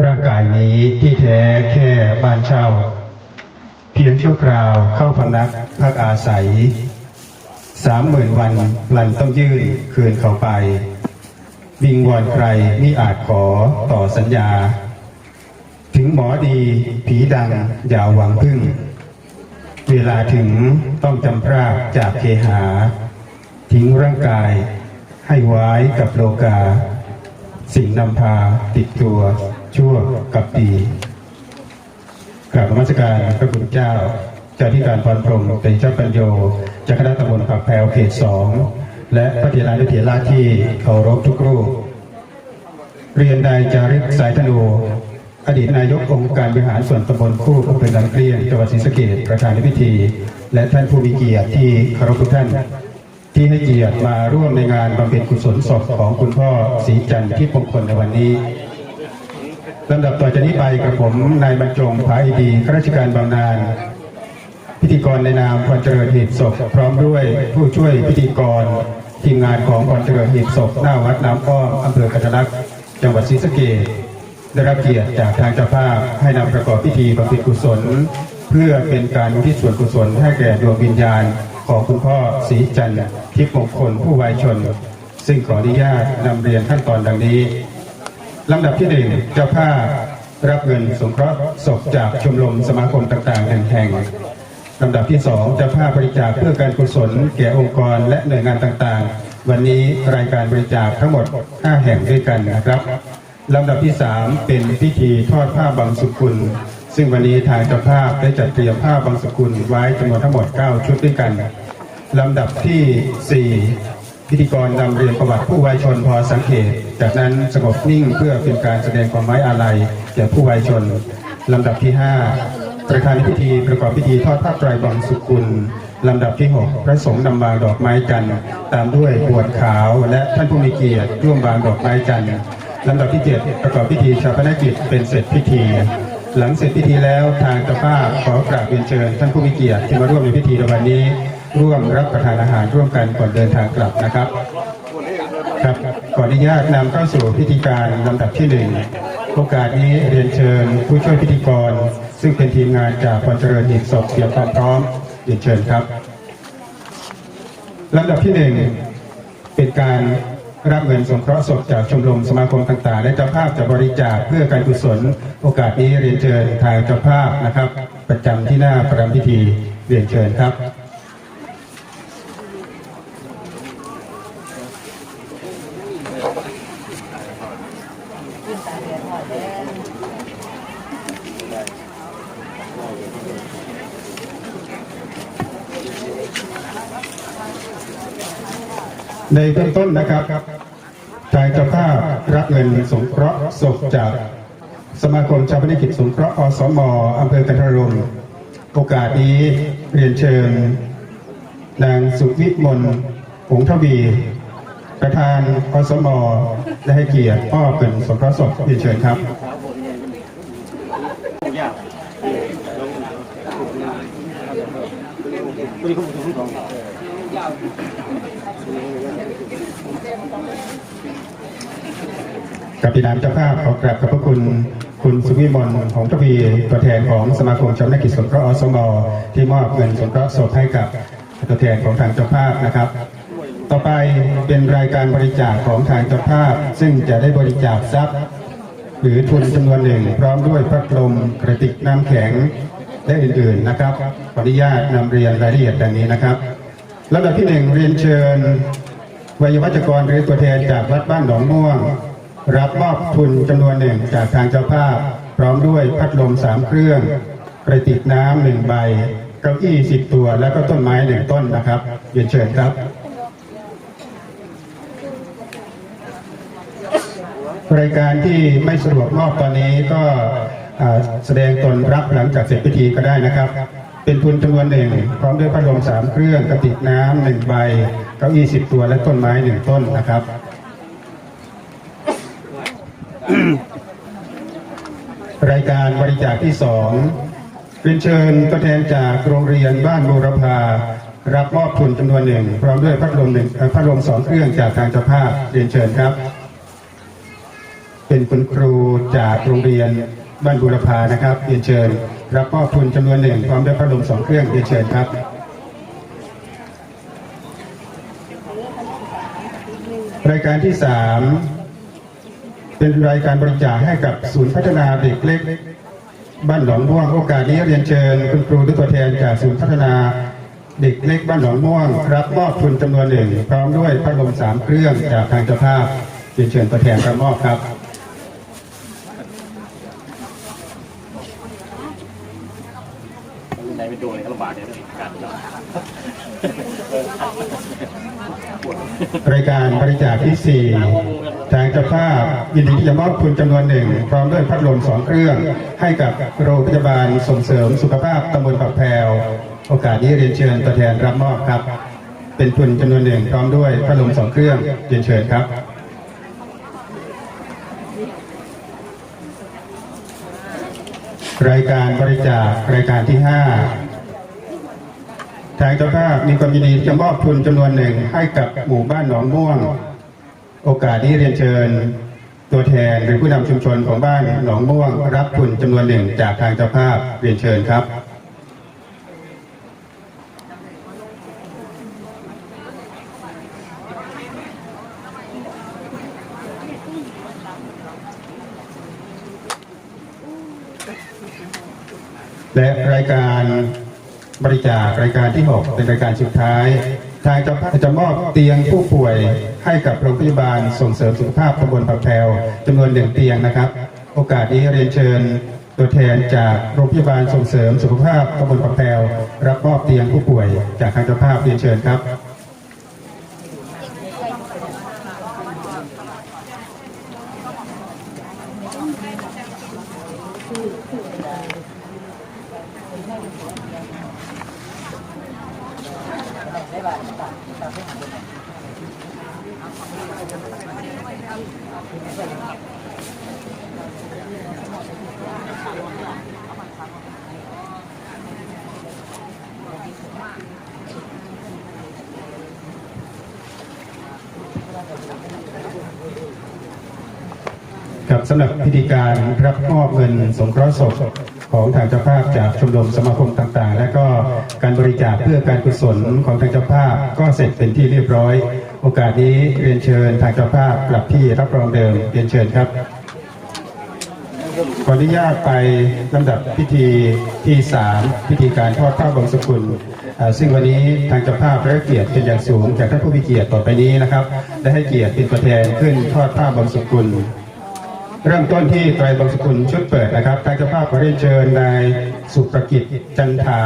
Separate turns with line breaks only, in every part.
ร่างกายนี้ที่แท้แค่บ้านเช่า เพียงชั่วคราวเข้าพำนักพักอาศัยสามหมื่นวันลันต้องยื่นคืนเขาไป วิงวอนใครมิอาจขอต่อสัญญา ถึงหมอดีผีดังอย่าหวังพึ่ง เวลาถึงต้องจำพรากจากเคหา ทิ้งร่างกายให้ไว้กับโลกา สิ่งนำพาติดตัว ชั่วกับดีกราบมัสการพระคุณเจ้า เจ้าที่การพรพรมเป็นเจ้าปัญโยจากคณะตำบลผักแพรวเขตสองและพระเถรานุเถราที่เคารพทุกรูป เรียนนายจาริกสายธนู อดีตนายกองค์การบริหารส่วนตำบลคู่อำเภอลำเกลียงจังหวัดศรีสะเกษประธานในพิธี และท่านผู้มีเกียรติที่เคารพทุกท่าน ที่ให้เกียรติมาร่วมในงานบำเพ็ญกุศลศพของคุณพ่อศรีจันทร์ที่มงคลในวันนี้ ลำดับต่อจากนี้ไปกับผมนายบรรจงภาอีดีข้าราชการบำนาญพิธีกรในนามพรเจริญหีบศพพร้อมด้วยผู้ช่วยพิธีกรทีมงานของพรเจริญหีบศพหน้าวัดน้ำอ้อมอำเภอกัทลักษ์จังหวัดศรีสะเกษได้รับเกียรติจากทางเจ้าภาพให้นำประกอบพิธีบำเพ็ญกุศล เพื่อเป็นการอุทิศส่วนกุศลให้แก่ดวงวิญญาณของคุณพ่อศรีจันทร์ทิพย์มงคลผู้วายชน ซึ่งขออนุญาตนำเรียนขั้นตอนดังนี้ ลำดับที่หนึ่งเจ้าภาพรับเงินสงเคราะห์ศพจากชมรมสมาคมต่างๆแห่งๆลำดับที่สองเจ้าภาพบริจาคเพื่อการกุศลแก่องค์กรและหน่วยงานต่างๆ วันนี้รายการบริจาคทั้งหมด 5 แห่งด้วยกันนะครับลำดับที่สามเป็นพิธีทอดผ้าบางสุกุล ซึ่งวันนี้ทางเจ้าภาพได้จัดเตรียมผ้าบางสุกุลไว้จำนวนทั้งหมด 9 ชุดด้วยกันลำดับที่ 4 พิธีกรนำเรียนประวัติผู้วายชนพอสังเกต จากนั้นสงบนิ่งเพื่อเป็นการแสดงความไว้อาลัยแก่ผู้วายชนลำดับที่ 5 ประธานพิธีประกอบพิธีทอดผ้าไตรบางสุกุลลำดับที่ 6 พระสงฆ์นำวางดอกไม้จันทร์ตามด้วยบวชขาวและท่านผู้มีเกียรติร่วมวางดอกไม้จันทร์ลำดับที่ 7 ประกอบพิธีชาปนกิจเป็นเสร็จพิธี หลังเสร็จพิธีแล้วทางเจ้าภาพขอกราบเรียนเชิญท่านผู้มีเกียรติที่มาร่วมในพิธีในวันนี้ ร่วมรับประทานอาหารร่วมกันก่อนเดินทางกลับนะครับ ครับขออนุญาตนำเข้าสู่พิธีการลำดับที่หนึ่งโอกาสนี้เรียนเชิญผู้ช่วยพิธีกร ซึ่งเป็นทีมงานจากพรเจริญหีบศพเตรียมความพร้อมเรียนเชิญครับลำดับที่หนึ่งเป็นการรับเงินสงเคราะห์ศพจากชมรมสมาคมต่างๆ และเจ้าภาพจะบริจาคเพื่อการกุศล โอกาสนี้เรียนเชิญทางเจ้าภาพนะครับ ประจำที่หน้าประรำพิธีเรียนเชิญครับ ในเบื้องต้นนะครับทางเจ้าภาพรับเงินสงเคราะห์ศพจากสมาคมชาวพนิกิจสงเคราะห์อสมอำเภอกันทรมโอกาสนี้เรียนเชิญ นางสุวิมลหงทวี ประธานอสมได้ให้เกียรติมอเป็นสงเคราะห์ศพเรียนเชิญครับ กับพี่นามเจ้าภาพขอกราบขอบพระคุณคุณสุวิมลของทวีตัวแทนของสมาคมชาวนักกิจสงเคราะห์อสมอที่มอบเงินสงเคราะห์ศพให้กับตัวแทนของทางเจ้าภาพนะครับ ต่อไปเป็นรายการบริจาคของทางเจ้าภาพ ซึ่งจะได้บริจาคทรัพย์ หรือทุนจำนวนหนึ่ง พร้อมด้วยพัดลมกระติกน้ำแข็งและอื่นๆนะครับขออนุญาตนำเรียนรายละเอียดดังนี้นะครับ ลำดับที่หนึ่งเรียนเชิญวัยวัจกรหรือตัวแทนจากวัดบ้านหนองม่วง รับมอบทุนจำนวนหนึ่งจากทางเจ้าภาพ พร้อมด้วยพัดลมสามเครื่องกระติกน้ำหนึ่งใบ เก้าอี้สิบตัว แล้วก็ต้นไม้หนึ่งต้นนะครับเรียนเชิญครับ รายการที่ไม่สะดวกมอบตอนนี้ก็แสดงตนรับหลังจากเสร็จพิธีก็ได้นะครับ เป็นทุนจำนวนหนึ่งพร้อมด้วยพัดลมสามเครื่องกระติกน้ำหนึ่งใบเก้าอี้สิบตัวและต้นไม้หนึ่งต้นนะครับรายการบริจาคที่สองเรียนเชิญตัวแทนจากโรงเรียนบ้านบูรพารับมอบทุนจำนวนหนึ่งพร้อมด้วยพัดลมหนึ่งพัดลมสองเครื่องจากทางเจ้าภาพเรียนเชิญครับเเป็นคุณครูจากโรงเรียน บ้านบุรพานะครับเรียนเชิญ รับมอบทุนจำนวนหนึ่งพร้อมด้วยพัดลมสองเครื่องเรียนเชิญครับรายการที่สามเป็นรายการบริจาคให้กับศูนย์พัฒนาเด็กเล็ก บ้านหนองม่วงโอกาสนี้เรียนเชิญคุณครูทุกตัวแทนจากศูนย์พัฒนาเด็กเล็กบ้านหนองม่วงรับมอบทุนจำนวนหนึ่งพร้อมด้วยพัดลมสามเครื่องจากทางเจ้าภาพเรียนเชิญตัวแทนรับมอบครับ
ใช้เป็นตัวเลยก็ลำบากเนี่ยการเนาะ
ราย การบริจาคที่ 4 ทางเจ้าภาพยินดีที่จะมอบทุนจำนวนหนึ่งพร้อมด้วยพัดลมสองเครื่อง ให้กับโรงพยาบาลส่งเสริมสุขภาพตำบลปักแพรวโอกาสนี้เรียนเชิญตัวแทนรับมอบครับ เป็นทุนจำนวนหนึ่งพร้อมด้วยพัดลมสองเครื่องเรียนเชิญครับรายการบริจาครายการที่ 5 ทางเจ้าภาพมีความยินดีจะมอบทุนจำนวนหนึ่งให้กับหมู่บ้านหนองม่วง โอกาสนี้เรียนเชิญ ตัวแทนหรือผู้นำชุมชนของบ้านหนองม่วง รับทุนจำนวนหนึ่งจากทางเจ้าภาพเรียนเชิญครับและรายการ บริจาครายการที่ 6 เป็นรายการสุดท้าย ทางจะจะมอบเตียงผู้ป่วยให้กับโรงพยาบาลส่งเสริมสุขภาพตำบลปะแพวจำนวนหนึ่งเตียงนะครับ โอกาสนี้เรียนเชิญตัวแทนจากโรงพยาบาลส่งเสริมสุขภาพตำบลปะแพวรับมอบเตียงผู้ป่วยจากทางเจ้าภาพเรียนเชิญครับ ครับสำหรับพิธีการรับมอบเงิ นสงเคราะห์ศพของทางเจ้าภาพจากชมรมสมาคมต่างๆ และก็การบริจาคเพื่อการกุศลของทางเจ้าภาพก็เสร็จเป็นที่เรียบร้อย โอกาสนี้เรียนเชิญทางเจ้าภาพกลับที่รับรองเดิมเรียนเชิญครับขออนุญาตไปลำดับพิธีที่ 3 พิธีการทอดผ้าบางสกุล ซึ่งวันนี้ทางเจ้าภาพได้เกียรติเป็นอย่างสูงจากท่านผู้มีเกียรติต่อไปนี้นะครับ ได้ให้เกียรติเป็นตัวแทนขึ้นทอดผ้าบางสกุล เริ่มต้นที่ไตรบางสกุลชุดเปิดนะครับทางเจ้าภาพขอเรียนเชิญนายสุประกิจจันถา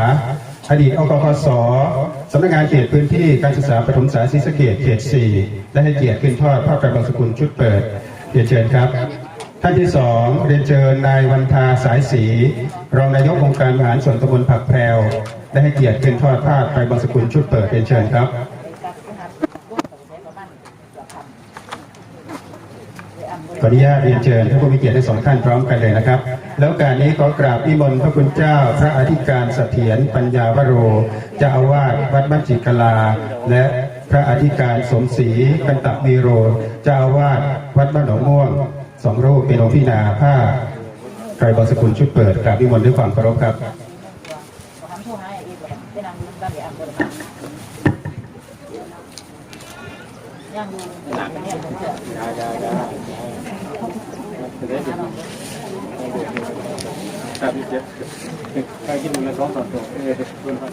อดีตอกพศสำนักงานเขตพื้นที่การศึกษาปฐมศึกษาศรีสะเกษเขต 4 ได้ให้เกียรติขึ้นทอดผ้าไตรบางสกุลชุดเปิดเรียนเชิญครับ ท่านที่สองเรียนเชิญนายวันทาสายศรีรองนายกองค์การบริหารส่วนตำบลผักแพรวได้ให้เกียรติขึ้นทอดผ้าไตรบางสกุลชุดเปิดเรียนเชิญครับ ออนุญาตเรียนเชิญท่านผู้มีเกียรติทั้งสองท่านพร้อมกันเลยนะครับ แล้วการนี้ขอกราบนิมนต์พระคุณเจ้า พระอธิการเสถียรปัญญาวโรเจ้าอาวาสวัดบ้านจิกลา และพระอธิการสมศรีกันตะวีโร เจ้าอาวาสวัดบ้านหนองม่วงสองรูปเป็นองค์พินาผ้าไตรบางสกุลชุดเปิดกราบนิมนต์ด้วยความเคารพครับ
อีกแบบเป็นนางบ้านเดียวกันย่างดูหลังเนี่ย
ครับพี่เจ็บใครกินหนึ่งละสองสองตัวเออคุณครับ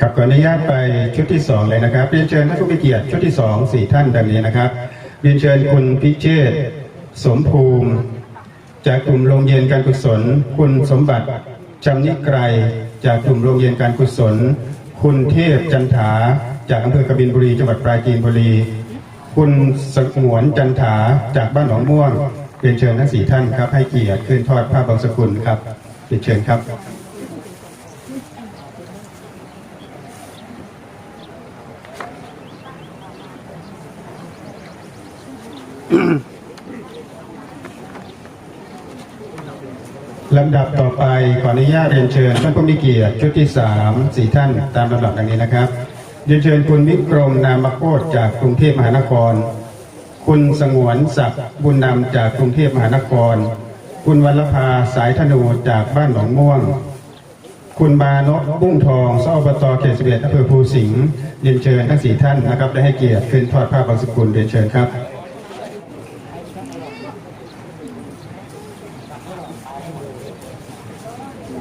ครับขออนุญาตไปชุดที่สองเลยนะครับเรียนเชิญท่านผู้มีเกียรติชุดที่สองสี่ท่านดังนี้นะครับเรียนเชิญคุณพิเชษสมภูมิ จากกลุ่มโรงเย็นการกุศล คุณสมบัติจำนิไกรจากกลุ่มโรงเย็นการกุศล คุณเทพจันถา จากอำเภอกบินบุรีจังหวัดปราจีนบุรี คุณสงวนจันถาจากบ้านหนองม่วงเป็นเชิญทั้งสี่ท่านครับให้เกียรติขึ้นทอดผ้าบางสกุลครับเป็นเชิญครับ ลำดับต่อไปขออนุญาตเรียนเชิญท่านผู้มีเกียรติชุดที่สามสี่ท่านตามลำดับดังนี้นะครับเรียนเชิญคุณวิกรมนามโคตจากกรุงเทพมหานคร คุณสงวนศักดิ์บุญนำจากกรุงเทพมหานคร คุณวัลภาสายธนูจากบ้านหนองม่วง คุณมานพบุ้งทองสอบตเขตสิบเอ็ดอำเภอภูสิงห์เรียนเชิญทั้งสี่ท่านนะครับได้ให้เกียรติขึ้นทอดผ้าบางสกุลเรียนเชิญครับ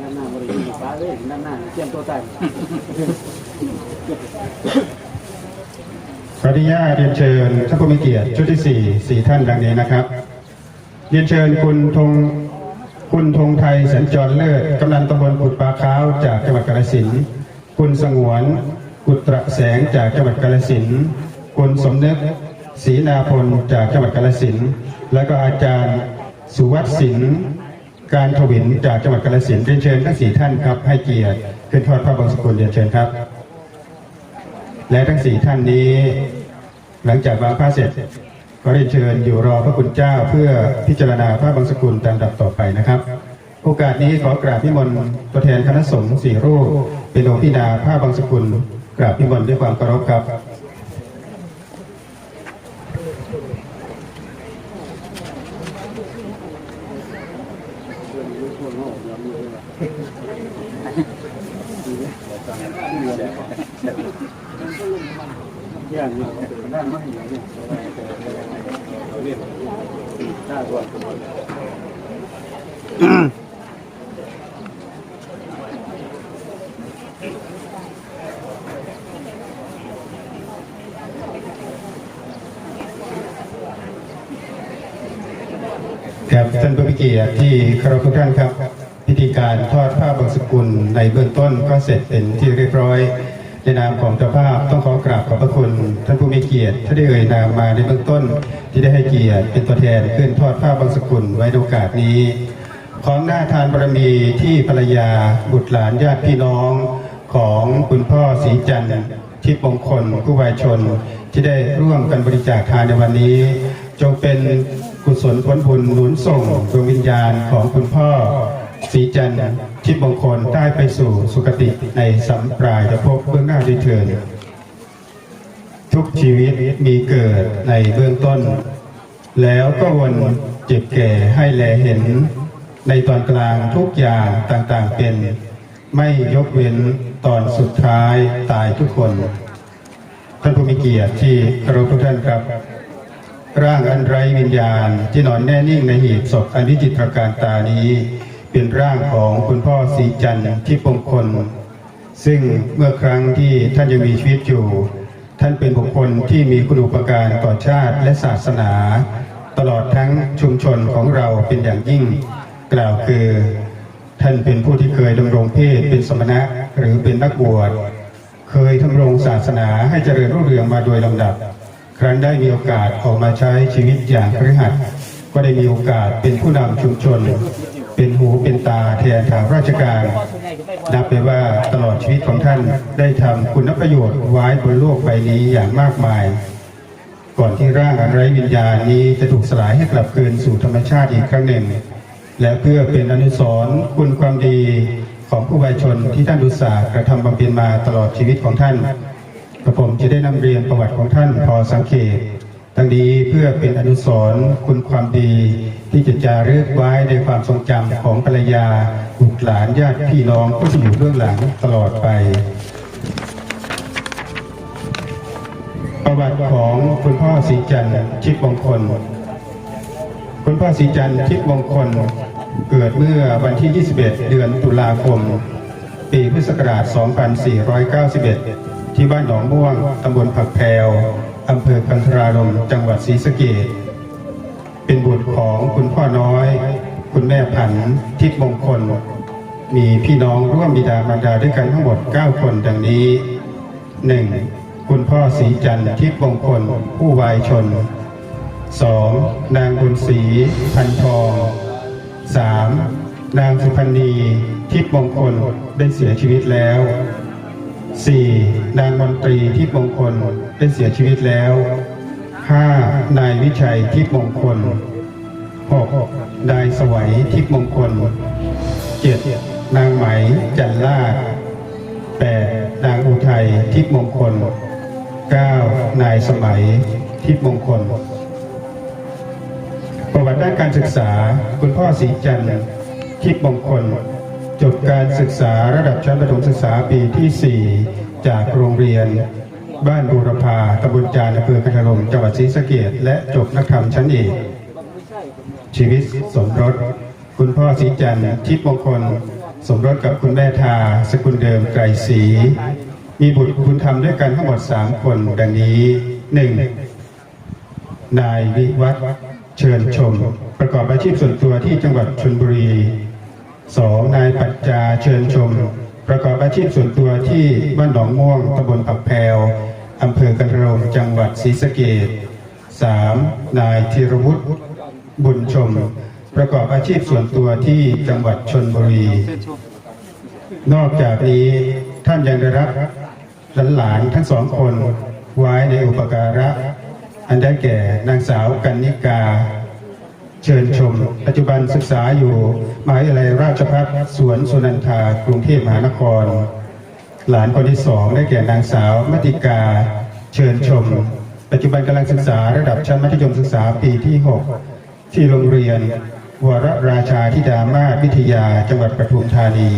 นั่นหน้าบริษัทฟ้าเลยนั่นหน้าเตรียมตัวตาย
ขออ นุญาตเรียนเชิญท่านผู้มีเกียรติชุดที่สี่สี่ท่านดังนี้นะครับ เรียนเชิญคุณธงคุณธงไทยสัญจรเลิศกำนันตำบลกุดปลาขาวจากจังหวัดกาฬสินธุ์คุณสงวนกุตระแสงจากจังหวัดกาฬสินธุ์คุณสมนึกศรีนาพลจากจังหวัดกาฬสินธุ์และก็อาจารย์สุวัฒน์ศิลป์การถวินจากจังหวัดกาฬสินธุ์เรียนเชิญทั้งสี่ท่านครับ ให้เกียรติขึ้นทอดพระบางสกุลเรียนเชิญครับ และทั้งสี่ท่านนี้ หลังจากวางผ้าเสร็จก็ได้เชิญอยู่รอพระคุณเจ้าเพื่อพิจารณาพระบางสกุลตามลำดับต่อไปนะครับ โอกาสนี้ขอกราบพิมลตัวแทนคณะสงฆ์สี่รูปเป็นโลพินาพระบางสกุลกราบพิมลด้วยความเคารพครับ
ย่างนี่ด้านไม่อย่างนี้เรียนหน้าก่อน
ครับท่านผู้มีเกียรติที่เคารพทุกท่านครับ พิธีการทอดผ้าบางสกุล ในเบื้องต้นก็เสร็จเป็นที่เรียบร้อยในนามของเจ้าภาพต้องขอกราบขอบพระคุณท่านผู้มีเกียรติที่ได้เอ่ยนามมาในเบื้องต้น ที่ได้ให้เกียรติเป็นตัวแทนขึ้นทอดผ้าบางสกุลไว้โอกาสนี้ ของหน้าทานบารมีที่ภรรยาบุตรหลานญาติพี่น้องของคุณพ่อศรีจันทร์ทิพมงคลผู้วายชน ที่ได้ร่วมกันบริจาคทานในวันนี้ จงเป็นกุศลผลบุญหนุนส่งดวงวิญญาณของคุณพ่อศรีจันทร์ ทิพย์มงคลได้ไปสู่สุคติในสัมปรายภพบเบื้องหน้าด้วยเถิดทุกชีวิตมีเกิดในเบื้องต้น แล้วก็วนเจ็บแก่ให้แลเห็น ในตอนกลางทุกอย่างต่างๆเป็น ไม่ยกเว้นตอนสุดท้ายตายทุกคน ท่านผู้มีเกียรติที่เคารพทุกท่านครับ ร่างอันไร้วิญญาณที่นอนแน่นิ่งในหีบศพอันวิจิตรการตานี้ เป็นร่างของคุณพ่อศรีจันทร์ที่ปงคล ซึ่งเมื่อครั้งที่ท่านยังมีชีวิตอยู่ ท่านเป็นบุคคลที่มีคุณูปการต่อชาติและศาสนา ตลอดทั้งชุมชนของเราเป็นอย่างยิ่ง กล่าวคือ ท่านเป็นผู้ที่เคยดำรงเพศเป็นสมณะหรือเป็นนักบวชเคยทำรงศาสนาให้เจริญรุ่งเรืองมาโดยลำดับ ครั้นได้มีโอกาสออกมาใช้ชีวิตอย่างคฤหัสถ์ก็ได้มีโอกาสเป็นผู้นำชุมชน เป็นหูเป็นตาแทนทางราชการ นับไปว่าตลอดชีวิตของท่านได้ทำคุณประโยชน์ไว้บนโลกใบนี้อย่างมากมาย ก่อนที่ร่างอันไร้วิญญาณนี้จะถูกสลายให้กลับคืนสู่ธรรมชาติอีกครั้งหนึ่ง และเพื่อเป็นอนุสรณ์คุณความดีของผู้วายชนที่ท่านดุษากระทำบำเพ็ญมาตลอดชีวิตของท่านกระผมจะได้นำเรียนประวัติของท่านพอสังเกต ทั้งนี้เพื่อเป็นอนุสรณ์คุณความดีที่จะจารึกไว้ในความทรงจำของภรรยาบุตรหลานญาติพี่น้องผู้ที่อยู่เบื้องหลังตลอดไป ประวัติของคุณพ่อศรีจันทร์ชิดมงคล คุณพ่อศรีจันทร์ทิพย์มงคล เกิดเมื่อวันที่ 21 เดือนตุลาคม ปีพุทธศักราช 2491 ที่บ้านหนองม่วงตำบลผักแพว อำเภอกันทรารมจังหวัดศรีสะเกษเป็นบุตรของคุณพ่อน้อย คุณแม่ผันทิพย์มงคล มีพี่น้องร่วมบิดามารดาด้วยกันทั้งหมด 9 คนดังนี้ 1. คุณพ่อศรีจันทร์ทิพย์มงคล ผู้วายชน 2. นางบุญศรีพันทอง 3. นางสุพรรณีทิพย์มงคลได้เสียชีวิตแล้ว 4. นางมนตรีทิพย์มงคล ได้เสียชีวิตแล้ว 5. นายวิชัยทิพมงคล 6. นายสวัยทิพมงคลเจ็ดนางไหมจันลาดแปดนางอุทัยทิพมงคลเก้านายสมัยทิพมงคล ประวัติด้านการศึกษาคุณพ่อศรีจันทร์ทิพมงคล จบการศึกษาระดับชั้นประถมศึกษาปีที่ 4 จากโรงเรียน บ้านบูรพาตำบลจานอำเภอกันทลมจังหวัดศรีสะเกษและจบนักธรรมชั้นเอกชีวิตสมรส คุณพ่อศรีจันทร์ทิพย์มงคล สมรสกับคุณแม่ทา สกุลเดิมไกรศรีมีบุตรคุณธรรมด้วยกันทั้งหมด 3 คนดังนี้ 1. นายวิวัฒน์เชิญชม ประกอบอาชีพส่วนตัวที่จังหวัดชลบุรี 2. นายปัจจาเชิญชม ประกอบอาชีพส่วนตัวที่บ้านหนองม่วงตำบลปักแพรว อำเภอกันทรมจังหวัดศรีสะเกษ 3. นายธีรวุฒิบุญชม ประกอบอาชีพส่วนตัวที่จังหวัดชนบุรี นอกจากนี้ท่านยังได้รับหลานทั้งสองคนไว้ในอุปการะ อันได้แก่นางสาวกันนิกา เชิญชม ปัจจุบันศึกษาอยู่มหาวิทยาลัยราชภัฏสวนสุนันทากรุงเทพมหานคร หลานคนที่สองได้แก่นางสาวมติกาเชิญชม ปัจจุบันกำลังศึกษาระดับชั้นมัธยมศึกษาปีที่ 6 ที่โรงเรียน วรราชาธิดามาศวิทยาจังหวัดปทุมธานี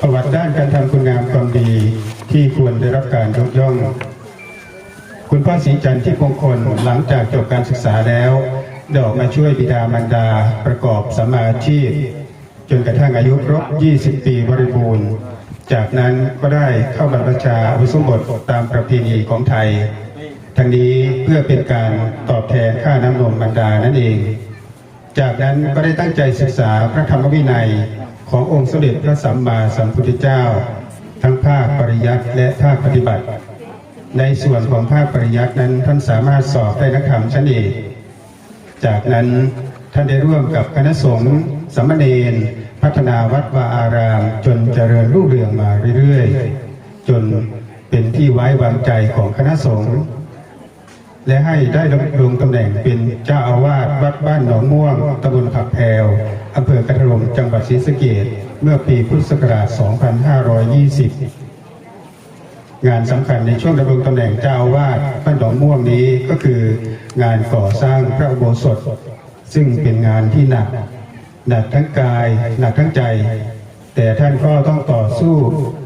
ประวัติด้านการทำคุณงามความดีที่ควรได้รับการยกย่อง คุณพ่อศรีจันทร์ที่มงคลหลังจากจบการศึกษาแล้ว ดอกมาช่วยบิดามารดาประกอบสมาชีพ จนกระทั่งอายุครบ 20 ปีบริบูรณ์ จากนั้นก็ได้เข้าบรรพชาอุสมบทตามประเพณีของไทย ทั้งนี้เพื่อเป็นการตอบแทนค่าน้ำนมบรรดานั่นเอง จากนั้นก็ได้ตั้งใจศึกษาพระธรรมวินัยขององค์สมเด็จพระสัมมาสัมพุทธเจ้า ทั้งภาคปริยัติและภาคปฏิบัติ ในส่วนของภาคปริยัตินั้นท่านสามารถสอบได้นักธรรมชั้นเอก จากนั้นท่านได้ร่วมกับคณะสงฆ์สามเณรพัฒนาวัดวาอาราม จนเจริญรุ่งเรืองมาเรื่อยๆ จนเป็นที่ไว้วางใจของคณะสงฆ์และให้ได้ดำรงตำแหน่งเป็นเจ้าอาวาสวัดบ้านหนองม่วงตำบลผักแพรวอำเภอกระทรมจังหวัดศรีสะเกษเมื่อปีพุทธศักราช 2520 งานสำคัญในช่วงดำรงตำแหน่งเจ้าวาสบ้านหนองม่วงนี้ก็คืองานก่อสร้างพระอุโบสถ ซึ่งเป็นงานที่หนักหนักทั้งกายหนักทั้งใจ แต่ท่านก็ต้องต่อสู้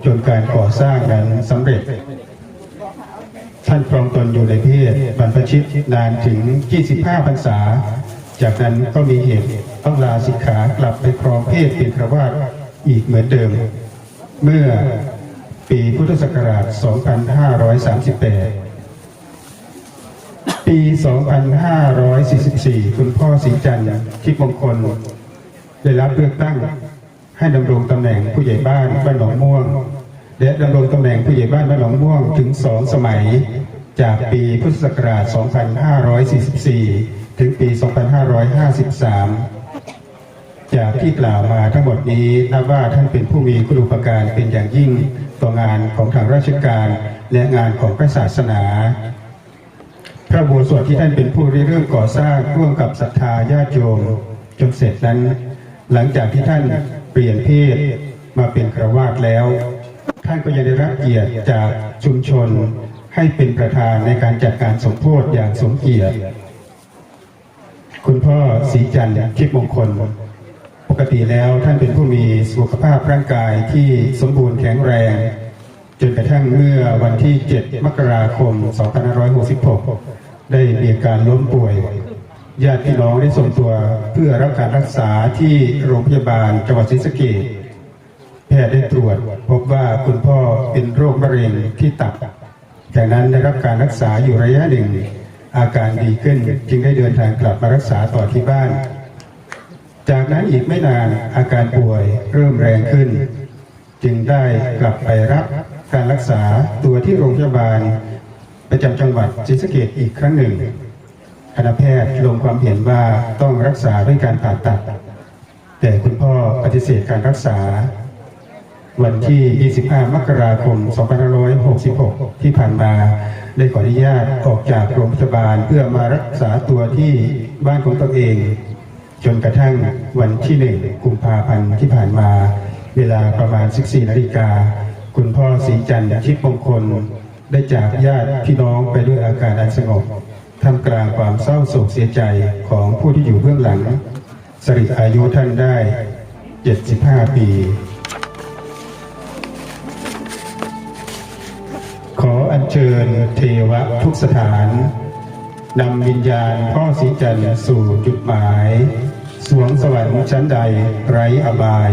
จนการก่อสร้างนั้นสำเร็จ ท่านครองตนอยู่ในเพศบรรพชิตนานถึง 25พรรษา จากนั้นก็มีเหตุต้องลาสิกขากลับไปครองเพศเป็นคระวาสอีกเหมือนเดิม เมื่อ ปีพุทธศักราช 2538 ปี 2544 คุณพ่อศรีจันทร์ทิพยมงคล ได้รับเลือกตั้งให้ดำรงตำแหน่งผู้ใหญ่บ้านบ้านหนองม่วง และดำรงตำแหน่งผู้ใหญ่บ้านบ้านหนองม่วงถึงสองสมัย จากปีพุทธศักราช 2544 ถึงปี 2553 จากที่กล่าวมาทั้งหมดนี้นับว่าท่านเป็นผู้มีคุณูปการเป็นอย่างยิ่งต่องานของทางราชการและงานของพระศาสนา พระอุโบสถที่ท่านเป็นผู้ริเริ่มก่อสร้างร่วมกับศรัทธาญาติโยมจนเสร็จนั้น หลังจากที่ท่านเปลี่ยนเพศมาเป็นครวาสแล้ว ท่านก็ยังได้รับเกียรติจากชุมชนให้เป็นประธานในการจัดการสมโพธิอย่างสมเกียรติ คุณพ่อศรีจันทร์ทิพย์มงคล กติแล้วท่านเป็นผู้มีสุขภาพร่างกายที่สมบูรณ์แข็งแรง จนกระทั่งเมื่อวันที่ 7 มกราคม 2566 ได้มีอาการล้มป่วยญาติพี่น้องได้ส่งตัวเพื่อรับการรักษาที่โรงพยาบาลจังหวัดศรีสะเกษแพทย์ได้ตรวจ พบว่าคุณพ่อเป็นโรคมะเร็งที่ตับ จากนั้นได้รับการรักษาอยู่ระยะหนึ่ง อาการดีขึ้นจึงได้เดินทางกลับมารักษาต่อที่บ้าน จากนั้นอีกไม่นานอาการป่วยเริ่มแรงขึ้น จึงได้กลับไปรับการรักษาตัวที่โรงพยาบาล ประจำจังหวัดศรีสะเกษอีกครั้งหนึ่งคณะแพทย์ลงความเห็นว่าต้องรักษาด้วยการผ่าตัด แต่คุณพ่อปฏิเสธการรักษา วันที่ 25 มกราคม 2566 ที่ผ่านมาได้ขออนุญาตออกจากโรงพยาบาลเพื่อมารักษาตัวที่บ้านของตนเอง จนกระทั่งวันที่หนึ่งกุมภาพันธ์ที่ผ่านมา เวลาประมาณ 14นาฬิกา คุณพ่อศรีจันทร์ชิดมงคล ได้จากญาติพี่น้องไปด้วยอาการอันสงบท่ามกลางความเศร้าโศกเสียใจของผู้ที่อยู่เบื้องหลัง สริอายุท่านได้ 75 ปี ขออัญเชิญเทวะทุกสถานนำวิญญาณพ่อสีจันทร์สู่จุดหมาย สวงสวรรค์ชั้นใดไร้อบาย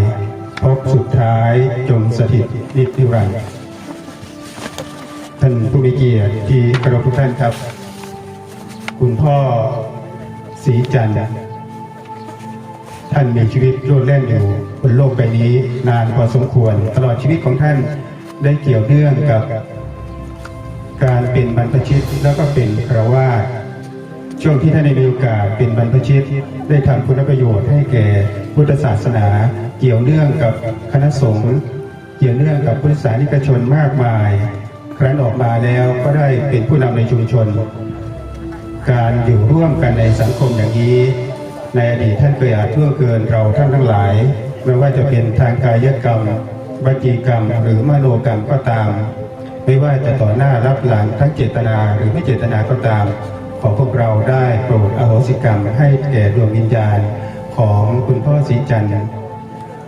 พบสุดท้ายจงสถิตนิจรันดร์ท่านผู้มีเกียรติที่เคารพทุกท่านครับ คุณพ่อสีจันทร์ท่านมีชีวิตโลดแล่นอยู่บนโลกใบนี้นานพอสมควร ตลอดชีวิตของท่านได้เกี่ยวเนื่องกับ การเป็นบรรพชิตแล้วก็เป็นครวาส ช่วงที่ท่านได้มีโอกาสเป็นบรรพชิต ได้ทำคุณประโยชน์ให้แก่พุทธศาสนา เกี่ยวเนื่องกับคณะสงฆ์เกี่ยวเนื่องกับพุทธศาสนิกชนมากมาย ครั้นออกมาแล้วก็ได้เป็นผู้นำในชุมชน การอยู่ร่วมกันในสังคมอย่างนี้ ในอดีตท่านเคยอาจล่วงเกินเราท่านทั้งหลายไม่ว่าจะเป็นทางกายกรรมวจีกรรม หรือมโนกรรมก็ตาม ไม่ว่าจะต่อหน้ารับหลังทั้งเจตนาหรือไม่เจตนาก็ตาม ขอพวกเราได้โปรดอโหสิกรรมให้แก่ดวงวิญญาณของคุณพ่อศรีจันทร์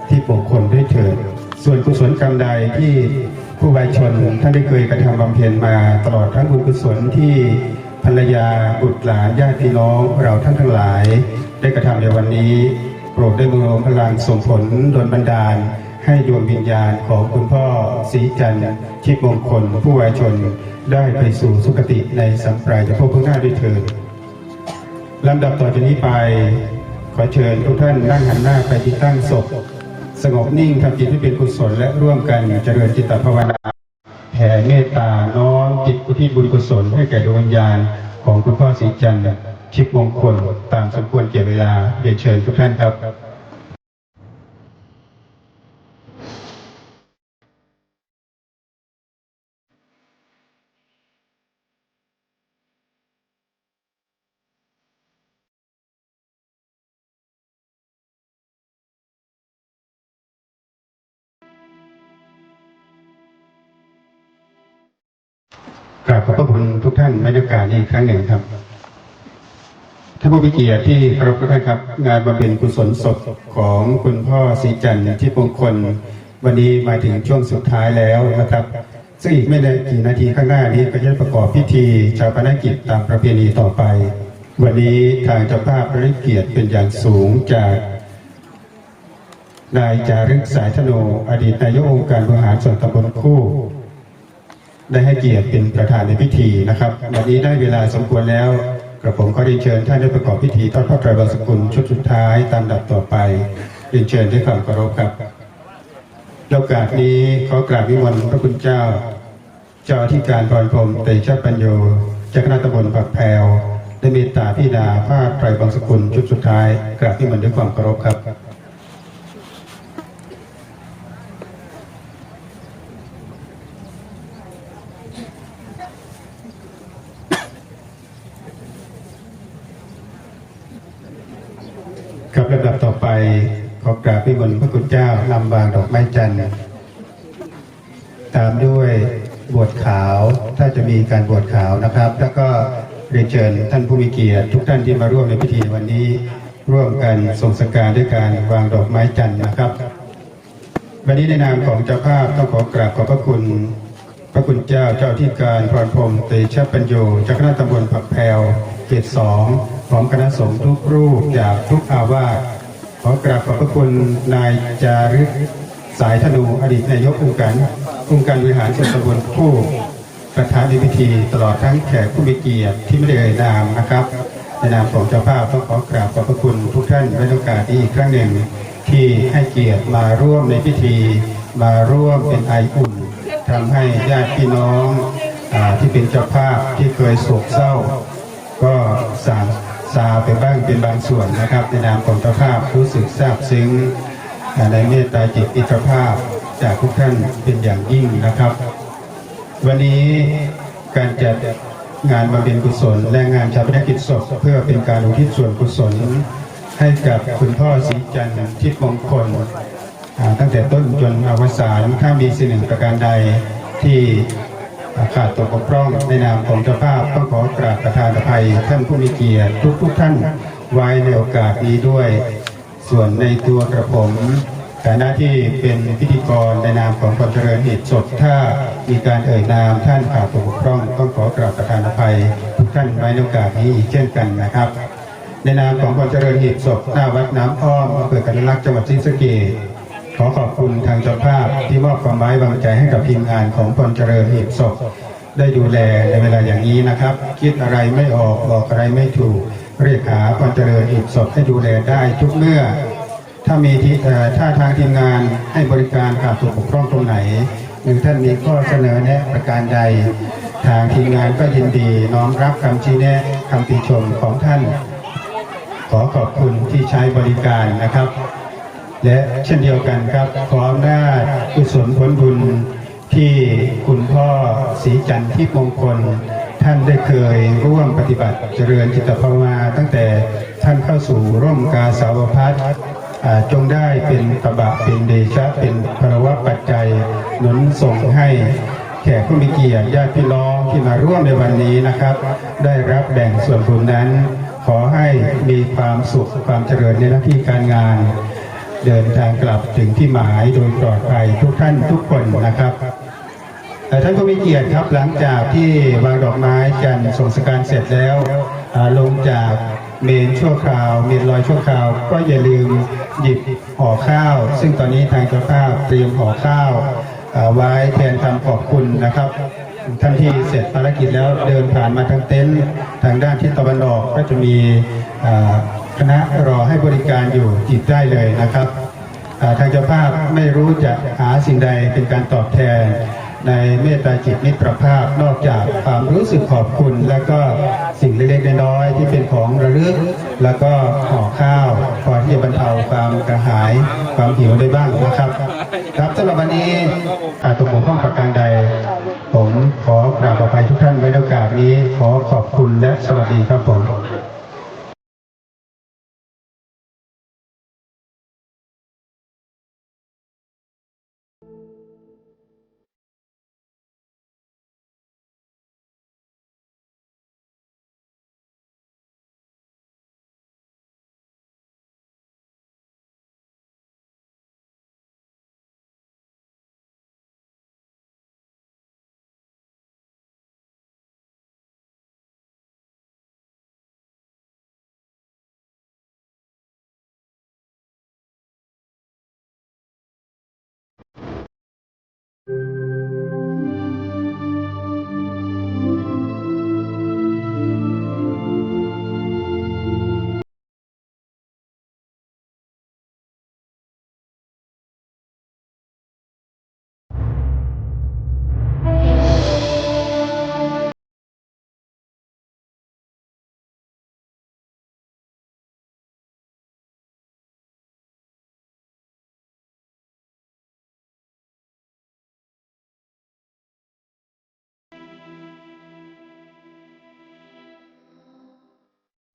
ที่ปกคลด้วยเถิด ส่วนกุศลกรรมใดที่ผู้วายชนท่านได้เคยกระทำบำเพ็ญมาตลอดทั้งบุญกุศลที่ภรรยาบุตรหลานญาติพี่น้องเราท่านทั้งหลาย ได้กระทำในวันนี้ โปรดได้มือพลังส่งผลดลบันดาล ให้ดวงวิญญาณของคุณพ่อศรีจันทร์ชิดมงคลผู้วายชน ได้ไปสู่สุคติในสัมปรายจะพบข้างหน้าด้วยเถิดลำดับต่อจากนี้ไป ขอเชิญทุกท่านนั่งหันหน้าไปที่ตั้งศพสงบนิ่งทำจิตให้เป็นกุศลและร่วมกันเจริญจิตตภาวนาแผ่เมตตาน้อมจิตอุทิศบุญกุศลให้แก่ดวงวิญญาณของคุณพ่อศรีจันทร์ชิดมงคลตามสมควรเกี่ยวเวลาเรียนเชิญทุกท่านครับ กราบขอบพระคุณทุกท่านในโอกาสนี้อีกครั้งหนึ่งครับท่านผู้มีเกียรติที่เคารพทุกท่านครับ งานบำเพ็ญกุศลศพของคุณพ่อศรีจันทร์ที่มงคล วันนี้มาถึงช่วงสุดท้ายแล้วนะครับ ซึ่งอีกไม่ได้กี่นาทีข้างหน้านี้ก็จะประกอบพิธีชาปนกิจตามประเพณีต่อไป วันนี้ทางเจ้าภาพได้เกียรติเป็นอย่างสูงจากนายจารึกสายธโนอดีตนายกองค์การบริหารส่วนตำบลคู่ ได้ให้เกียรติเป็นประธานในพิธีนะครับ วันนี้ได้เวลาสมควรแล้วกระผมขอเรียนเชิญท่านได้ประกอบพิธีทอดพระไตรบางสกุลชุดสุดท้ายตามดับต่อไปเรียนเชิญด้วยความเคารพครับโอกาสนี้ขอกราบวิมลพระคุณเจ้า เจ้าที่การพรพรมเตชะปัญโยเจ้าคณะตำบลปักแพรวได้เมตตาพี่ดาผ้าไตรบางสกุลชุดสุดท้ายกราบวิมลด้วยความเคารพครับครับลำดับต่อไปขอกราบพิมลพระ คุณเจ้านำวางดอกไม้จันทร์ตามด้วยบวชขาวถ้าจะมีการบวชขาวนะครับ แล้วก็เรียนเชิญท่านผู้มีเกียรติ ทุกท่านที่มาร่วมในพิธีวันนี้ร่วมกันส่งสการด้วยการวางดอกไม้จันทร์นะครับ วันนี้ในนามของเจ้าภาพต้องขอกราบขอบพระคุณ พระคุณเจ้าเจ้าที่การพรพรมเตชะปัญโยเจ้าคณะตำบลผักแพวเขตสองพร้อมคณะสงฆ์ทุกรูปจากทุกอาวาส ขอกราบขอบพระคุณนายจารึกสายธนูอดีตนายกองค์การองค์การบริหารส่วนตำบลผู้ประธานในพิธีตลอดทั้งแขกผู้มีเกียรติที่ไม่ได้เอ่ยนามนะครับในนามของเจ้าภาพต้องขอกราบขอบพระคุณทุกท่านในโอกาสนี้อีกครั้งหนึ่ง ที่ให้เกียรติมาร่วมในพิธี มาร่วมเป็นไออุ่นทำให้ญาติพี่น้องอที่เป็นเจ้าภาพที่เคยโศกเศร้า ก็สา ซาไปบ้างเป็นบางส่วนนะครับในนามของเจ้าภาพรู้สึกซาบซึ้งในเมตตาจิตอิสรภาพจากทุกท่านเป็นอย่างยิ่งนะครับ วันนี้การจัดงานบำเพ็ญกุศล และงานชาปนกิจศพเพื่อเป็นการอุทิศส่วนกุศล ให้กับคุณพ่อศรีจันทร์ทิพยมงคลตั้งแต่ต้นจนอวสานถ้ามีสิ่งหนึ่งประการใดที่ ขาดตกบกพร่องในนามของเจ้าภาพต้องขอกราบประทานอภัยท่านผู้มีเกียรติทุกทุกท่านไว้ในโอกาสนี้ด้วย ส่วนในตัวกระผมฐานะที่เป็นพิธีกรในนามของความเจริญเหตุสดถ้ามีการเอ่ยนามท่านขาดตกบกพร่อง ต้องขอกราบประทานอภัย ทุกท่านไว้ในโอกาสนี้อีกเช่นกันนะครับ ในนามของความเจริญเหีบศพหน้าวัดน้ำอ้อมอำเภอกันลักษ์จังหวัดศรีสะเกษ ขอขอบคุณทางเจ้าภาพที่มอบความไว้วางใจให้กับทีมงานของความเจริญหีบศพได้ดูแลในเวลาอย่างนี้นะครับ คิดอะไรไม่ออกบอกอะไรไม่ถูก เรียกหาความเจริญหีบศพให้ดูแลได้ทุกเมื่อ ถ้ามีที่เอ่อถ้าทางทีมงานให้บริการขาดตกบกพร่องตรงไหน หรือท่านมีข้อเสนอแนะประการใด ทางทีมงานก็ยินดีน้อมรับคำชี้แนะคำติชมของท่าน ขอขอบคุณที่ใช้บริการนะครับ และเช่นเดียวกันครับ ขออำนาจกุศลผลบุญที่คุณพ่อศรีจันทร์ที่มงคล ท่านได้เคยร่วมปฏิบัติเจริญจิตภาวนาตั้งแต่ท่านเข้าสู่ร่มกาสาวพัฒน์จงได้เป็นกระบะเป็นเดชะเป็นพระวะปัจจัยหนุนส่งให้แขกผู้มีเกียรติญาติพี่น้องที่มาร่วมในวันนี้นะครับ ได้รับแบ่งส่วนบุญนั้น ขอให้มีความสุขความเจริญในหน้าที่การงาน เดินทางกลับถึงที่หมายโดยปลอดภัยทุกท่านทุกคนนะครับแต่ท่านผู้มีเกียรติครับหลังจากที่วางดอกไม้จันทรส่งสการเสร็จแล้วลงจากเมนชั่วคราวเมนลอยชั่วคราว ก็อย่าลืมหยิบห่อข้าว ซึ่งตอนนี้ทางเจ้าภาพเตรียมห่อข้าวอ่าไว้แทนคำขอบคุณนะครับท่านที่เสร็จภารกิจแล้วเดินผ่านมาทางเต็นท์ทางด้านทิศตะวันออกก็จะมี คณะรอให้บริการอยู่จิบได้เลยนะครับทางเจ้าภาพไม่รู้จะหาสิ่งใดเป็นการตอบแทน ในเมตตาจิตมิตรภาพนอกจากความรู้สึกขอบคุณ และก็สิ่งเล็กๆน้อยๆที่เป็นของระลึก แล้วก็ห่อข้าวพอที่จะบรรเทาความกระหายความหิวได้บ้างนะครับ ครับสำหรับวันนี้อาตกบกพร่องประการใด ผมขอกราบอภัยทุกท่านไว้ในโอกาสนี้ขอขอบคุณและสวัสดีครับผม